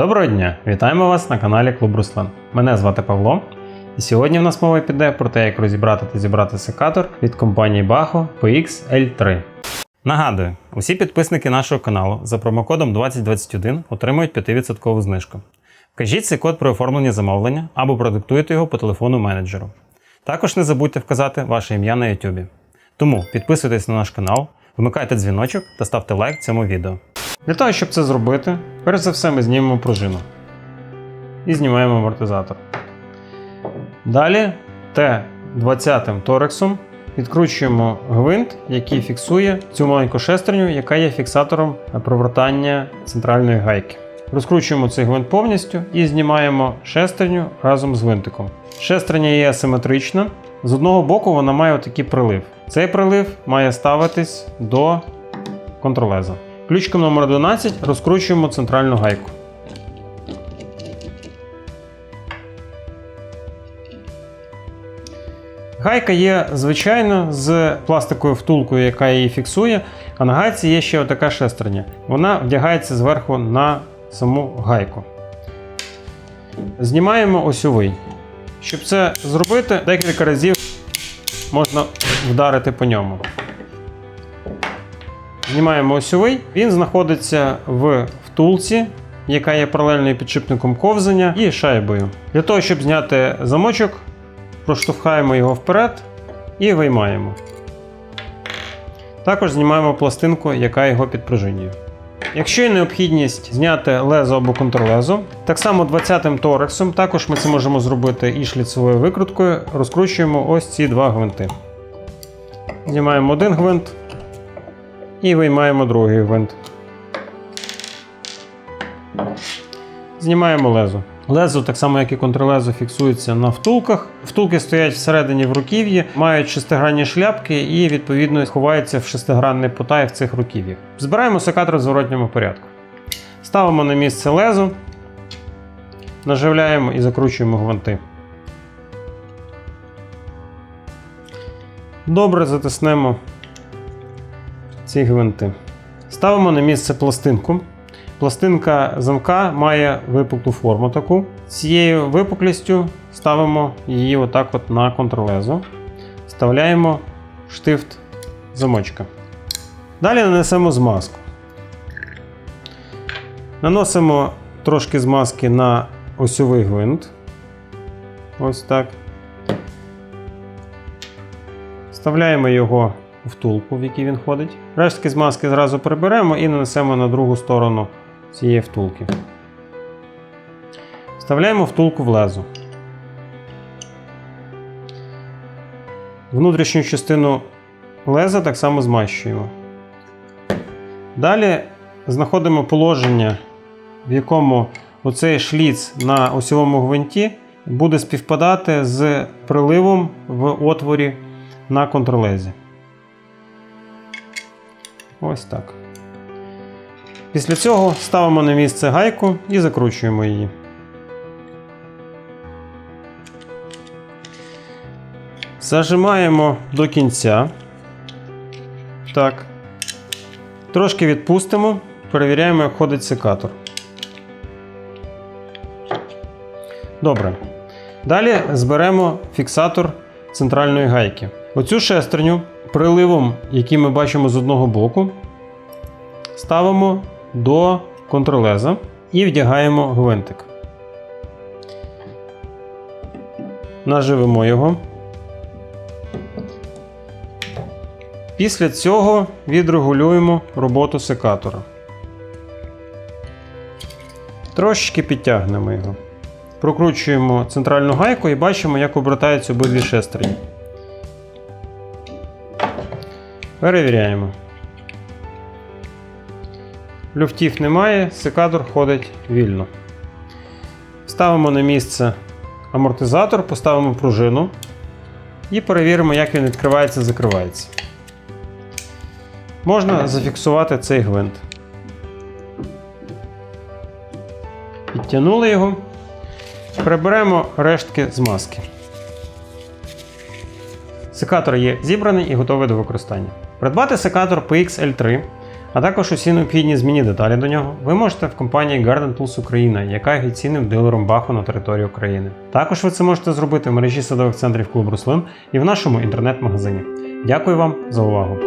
Доброго дня! Вітаємо вас на каналі Клуб Руслан. Мене звати Павло. І сьогодні в нас мова піде про те, як розібрати та зібрати секатор від компанії Baho PX-L3. Нагадую, усі підписники нашого каналу за промокодом 2021 отримують 5% знижку. Вкажіть цей код при оформленні замовлення або продиктуйте його по телефону менеджеру. Також не забудьте вказати ваше ім'я на YouTube. Тому підписуйтесь на наш канал, вмикайте дзвіночок та ставте лайк цьому відео. Для того, щоб це зробити, перш за все ми знімемо пружину і знімаємо амортизатор. Далі Т20 торексом відкручуємо гвинт, який фіксує цю маленьку шестерню, яка є фіксатором провертання центральної гайки. Розкручуємо цей гвинт повністю і знімаємо шестерню разом з гвинтиком. Шестерня є асиметрична. З одного боку вона має отакий прилив. Цей прилив має ставитись до контролеза. Ключиком номер 12 розкручуємо центральну гайку. Гайка є звичайно з пластиковою втулкою, яка її фіксує, а на гайці є ще отака шестерня. Вона вдягається зверху на саму гайку. Знімаємо осьовий. Щоб це зробити, декілька разів можна вдарити по ньому. Знімаємо осьовий, він знаходиться в втулці, яка є паралельною підшипником ковзання і шайбою. Для того, щоб зняти замочок, проштовхаємо його вперед і виймаємо. Також знімаємо пластинку, яка його підпружинює. Якщо є необхідність зняти лезо або контрлезо, так само 20-м торексом, також ми це можемо зробити і шліцевою викруткою, розкручуємо ось ці два гвинти. Знімаємо один гвинт і виймаємо другий гвинт. Знімаємо лезо. Лезо, так само як і контрлезо, фіксується на втулках. Втулки стоять всередині в руків'ї, мають шестигранні шляпки і, відповідно, ховаються в шестигранний потай в цих руків'ях. Збираємо секатор в зворотньому порядку. Ставимо на місце лезо, наживляємо і закручуємо гвинти. Добре затиснемо ці гвинти. Ставимо на місце пластинку. Пластинка замка має випуклу форму таку. Цією випуклістю ставимо її отак от на контролезо. Вставляємо штифт замочка. Далі нанесемо змазку. Наносимо трошки змазки на осьовий гвинт. Ось так. Вставляємо його втулку, в який він ходить. Рештки змазки зразу приберемо і нанесемо на другу сторону цієї втулки. Вставляємо втулку в лезо. Внутрішню частину леза так само змащуємо. Далі знаходимо положення, в якому оцей шліц на осьовому гвинті буде співпадати з приливом в отворі на контролезі. Ось так. Після цього ставимо на місце гайку і закручуємо її. Зажимаємо до кінця. Так. Трошки відпустимо, перевіряємо, як ходить секатор. Добре. Далі зберемо фіксатор центральної гайки. Оцю шестерню приливом, який ми бачимо з одного боку, ставимо до контролеза і вдягаємо гвинтик. Наживимо його. Після цього відрегулюємо роботу секатора. Трошечки підтягнемо його. Прокручуємо центральну гайку і бачимо, як обертаються обидві шестерні. Перевіряємо. Люфтів немає, секатор ходить вільно. Ставимо на місце амортизатор, поставимо пружину і перевіримо, як він відкривається закривається. Можна зафіксувати цей гвинт. Підтягнули його. Приберемо рештки змазки. Секатор є зібраний і готовий до використання. Придбати секатор PXL3 А також усі необхідні змінні деталі до нього ви можете в компанії Garden Tools Україна, яка офіційним дилером Баху на території України. Також ви це можете зробити в мережі садових центрів клуб Руслин і в нашому інтернет-магазині. Дякую вам за увагу!